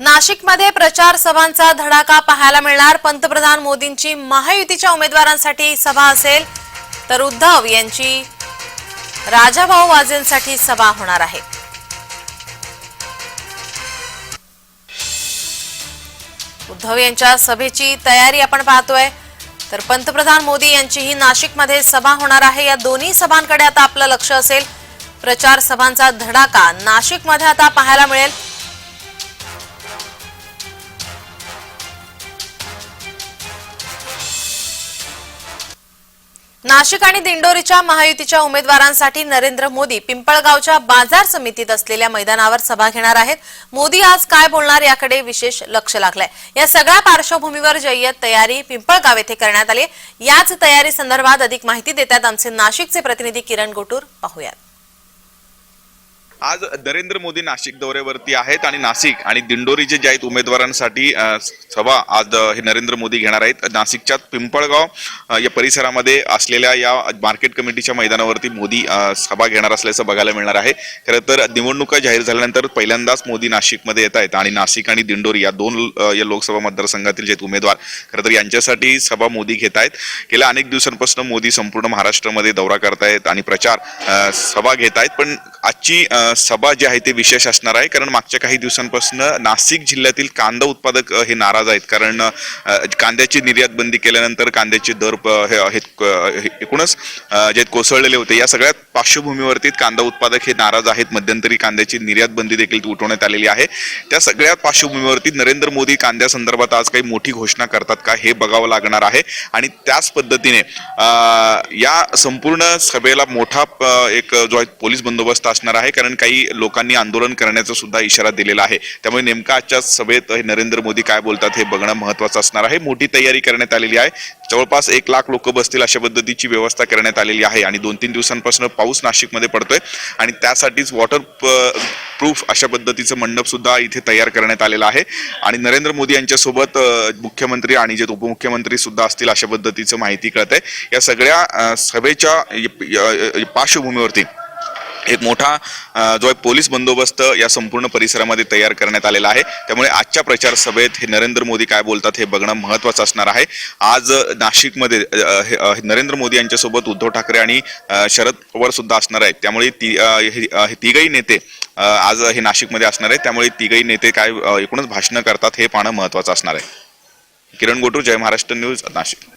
नाशिकमध्ये प्रचार सभांचा धडाका पाहायला मिळणार. पंतप्रधान मोदींची महायुतीच्या उमेदवारांसाठी सभा असेल तर उद्धव यांची राजाभाऊ वाजेंसाठी सभा होणार आहे. उद्धव यांच्या सभेची तयारी आपण पाहतोय. तर पंतप्रधान मोदी यांचीही नाशिकमध्ये सभा होणार आहे. या दोन्ही सभांकडे आता आपलं लक्ष असेल. प्रचार सभांचा धडाका नाशिकमध्ये आता पाहायला मिळेल. नाशिक आणि दिंडोरीच्या महायुतीच्या उमेदवारांसाठी नरेंद्र मोदी पिंपळगावच्या बाजार समितीत असलेल्या मैदानावर सभा घेणार आहेत. मोदी आज काय बोलणार याकडे विशेष लक्ष लागलंय. या सगळ्या पार्श्वभूमीवर जय्यत तयारी पिंपळगाव येथे करण्यात आली याच तयारी संदर्भात अधिक माहिती देतात आमचे नाशिकचे प्रतिनिधी किरण गोटूर. पाहूयात. आज नरेंद्र मोदी नाशिक दौऱ्यावरती आहेत आणि नाशिक आणि दिंडोरीचे जे आहेत उमेदवारांसाठी सभा आज हे नरेंद्र मोदी घेणार आहेत. नाशिकच्या पिंपळगाव या परिसरामध्ये असलेल्या या मार्केट कमिटीच्या मैदानावरती मोदी सभा घेणार असल्याचं बघायला मिळणार आहे. खरं तर निवडणुका जाहीर झाल्यानंतर पहिल्यांदाच मोदी नाशिकमध्ये येत आहेत आणि नाशिक आणि दिंडोरी या दोन या लोकसभा मतदारसंघातील जे आहेत उमेदवार खरं तर यांच्यासाठी सभा मोदी घेत आहेत. गेल्या अनेक दिवसांपासून मोदी संपूर्ण महाराष्ट्रामध्ये दौरा करतायत आणि प्रचार सभा घेत आहेत. पण आजची सभा जी आहे ते विशेष असणार आहे. कारण मागच्या काही दिवसांपासून नाशिक जिल्ह्यातील कांदा उत्पादक हे नाराज आहेत. कारण कांद्याची निर्यात बंदी केल्यानंतर कांद्याचे दर प- हे आहेत. हे एकूणच जे कोसळलेले होते या सगळ्या पार्श्वभूमीवरती कांदा उत्पादक हे नाराज आहेत. मध्यंतरी कांद्याची निर्यात बंदी देखील उठवण्यात आलेली आहे. त्या सगळ्या पार्श्वभूमीवरती नरेंद्र मोदी कांद्यासंदर्भात आज काही मोठी घोषणा करतात का हे बघावं लागणार आहे. आणि त्याच पद्धतीने या संपूर्ण सभेला मोठा एक जो आहे पोलीस बंदोबस्त असणार आहे. कारण काही लोकांनी आंदोलन करण्याचा सुद्धा इशारा दिलेला आहे. त्यामुळे नेमका आजच्या सभेत हे नरेंद्र मोदी काय बोलतात हे बघणं महत्वाचं असणार आहे. मोठी तयारी करण्यात आलेली आहे. जवळपास एक लाख लोक बसतील अशा पद्धतीची व्यवस्था करण्यात आलेली आहे आणि दोन तीन दिवसांपासून पाऊस नाशिकमध्ये पडतोय. आणि त्यासाठीच वॉटर प्रूफ अशा पद्धतीचं मंडप सुद्धा इथे तयार करण्यात आलेलं आहे. आणि नरेंद्र मोदी यांच्यासोबत मुख्यमंत्री आणि जे उपमुख्यमंत्री सुद्धा असतील अशा पद्धतीचं माहिती कळत आहे या सगळ्या सभेच्या पार्श्वभूमीवरती एक मोठा जो आहे पोलीस बंदोबस्त या संपूर्ण परिसरामध्ये तयार करण्यात आलेला आहे. त्यामुळे आजच्या प्रचार सभेत हे नरेंद्र मोदी काय बोलतात हे बघणं महत्वाचं असणार आहे. आज नाशिकमध्ये हे, नरेंद्र मोदी यांच्यासोबत उद्धव ठाकरे आणि शरद पवार सुद्धा असणार आहेत. त्यामुळे ती हे हे तिघही नेते आज हे नाशिकमध्ये असणार आहेत. त्यामुळे तिघही नेते काय एकूणच भाषणं करतात हे पाहणं महत्वाचं असणार आहे. किरण गोटू जय महाराष्ट्र न्यूज नाशिक.